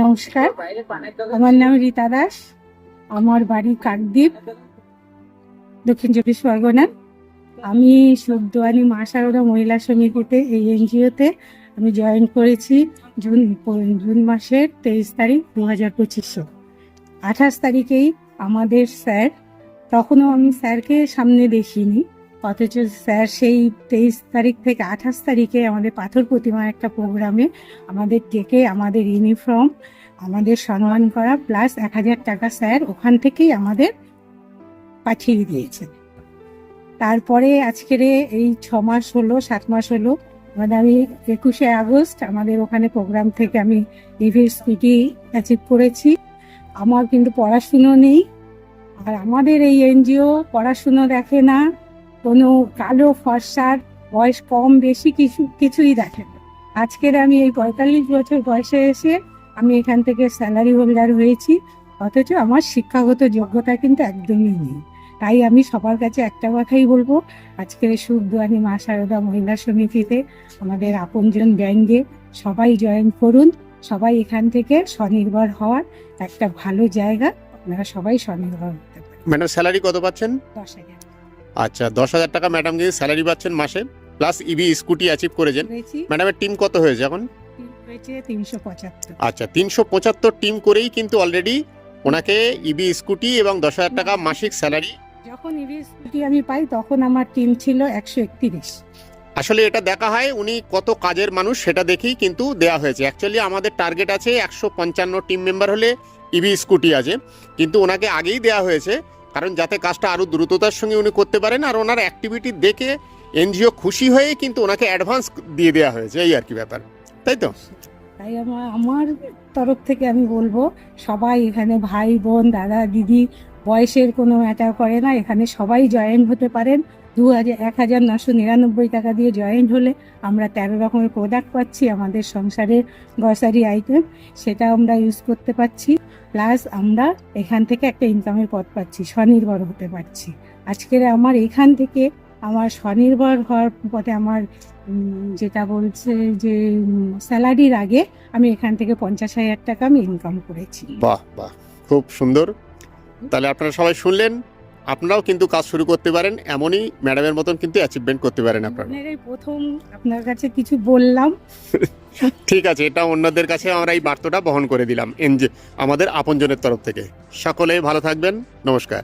নমস্কার। আমার নাম রীতা দাস। আমার বাড়ি কাকদ্বীপ, দক্ষিণ চব্বিশ পরগনা। আমি সুখদোয়ানি মা সারদা মহিলা সমিতিতে এই এনজিওতে আমি জয়েন করেছি জুন জুন মাসের তেইশ তারিখ দু হাজার পঁচিশশো আঠাশ তারিখেই আমাদের স্যার, তখনও আমি স্যারকে সামনে দেখিনি। অথচ স্যার সেই তেইশ তারিখ থেকে আঠাশ তারিখে আমাদের পাথর প্রতিমা একটা প্রোগ্রামে আমাদের ডেকে আমাদের ইউনিফর্ম, আমাদের সম্মান করা, প্লাস এক হাজার টাকা স্যার ওখান থেকেই আমাদের পাঠিয়ে দিয়েছে। তারপরে আজকের এই ছ মাস হলো, সাত মাস হলো মানে আমি একুশে আগস্ট আমাদের ওখানে প্রোগ্রাম থেকে আমি ইভি স্কুটি অ্যাচিভ করেছি। আমার কিন্তু পড়াশুনো নেই, আর আমাদের এই এনজিও পড়াশুনো দেখে না কোনো কালো ফর্সার বয়স কম বেশি কিছু কিছুই দেখে না। আজকের আমি এই পঁয়তাল্লিশ বছর বয়সে এসে আমি এখান থেকে স্যালারি হোল্ডার হয়েছি অথচ আমার শিক্ষাগত যোগ্যতা কিন্তু একদমই নেই। তাই আমি সবার কাছে একটা কথাই বলব আজকের সুখদুয়ানি মা সারদা মহিলা সমিতিতে আমাদের আপনজন ব্যাঙ্গে সবাই জয়েন করুন সবাই এখান থেকে স্বনির্ভর হওয়ার একটা ভালো জায়গা আপনারা সবাই স্বনির্ভর হতে পারেন। ম্যাডাম স্যালারি কত পাচ্ছেন? দশ হাজার। আচ্ছা দশ হাজার টাকা ম্যাডাম কিন্তু স্যালারি পাচ্ছেন মাসে প্লাস ইভি স্কুটি অ্যাচিভ করেছেন। ম্যাডামের টিম কত হয়েছে এখন? আচ্ছা তিনশো পঁচাত্তর টিম করেই কিন্তু অলরেডি ওনাকে ইবি স্কুটি এবং দশ হাজার টাকা মাসিক স্যালারি। যখন ইউনিভার্সিটি আমি পাই তখন আমার টিম ছিল একশো একত্রিশ। আসলে এটা দেখা হয় উনি কত কাজের মানুষ সেটা দেখেই কিন্তু দেয়া হয়েছে। অ্যাকচুয়ালি আমাদের টার্গেট আছে একশো পঞ্চান্ন টিম মেম্বার হলে ইভি স্কুটি আছে কিন্তু ওনাকে আগেই দেয়া হয়েছে। কারণ যাতে কাজটা আরও দ্রুততার সঙ্গে উনি করতে পারেন আর ওনার অ্যাক্টিভিটি দেখে এনজিও খুশি হয়ে কিন্তু ওনাকে অ্যাডভান্স দিয়ে দেওয়া হয়েছে, এই আর কি ব্যাপার। তাই তো? তাই আমার আমার তরফ থেকে আমি বলব, সবাই এখানে ভাই, বোন, দাদা, দিদি, বয়সের কোনো ম্যাটার করে না, এখানে সবাই জয়েন হতে পারেন। দু হাজার এক হাজার নশো নিরানব্বই টাকা দিয়ে জয়েন হলে আমরা তেরো রকমের প্রোডাক্ট পাচ্ছি আমাদের সংসারের গ্রসারি আইটেম সেটা আমরা ইউজ করতে পারছি। প্লাস আমরা এখান থেকে একটা ইনকামের পথ পাচ্ছি, স্বনির্ভর হতে পারছি। আজকের আমার এখান থেকে আমার স্বনির্ভর হওয়ার পথে আমার যেটা বলছে যে, স্যালারির আগে আমি এখান থেকে পঞ্চাশ হাজার টাকা আমি ইনকাম করেছি। বাহ বাহ, খুব সুন্দর। তাহলে আপনারা সবাই শুনলেন আপনারাও কিন্তু কাজ শুরু করতে পারেন এমনই ম্যাডামের মতন কিন্তু অ্যাচিভমেন্ট করতে পারেন আপনারা। প্রথম আপনার কাছে কিছু বললাম। ঠিক আছে এটা অন্যদের কাছে আমরা এই বার্তাটা বহন করে দিলাম এনজে আমাদের আপনজনের তরফ থেকে। সকলে ভালো থাকবেন নমস্কার।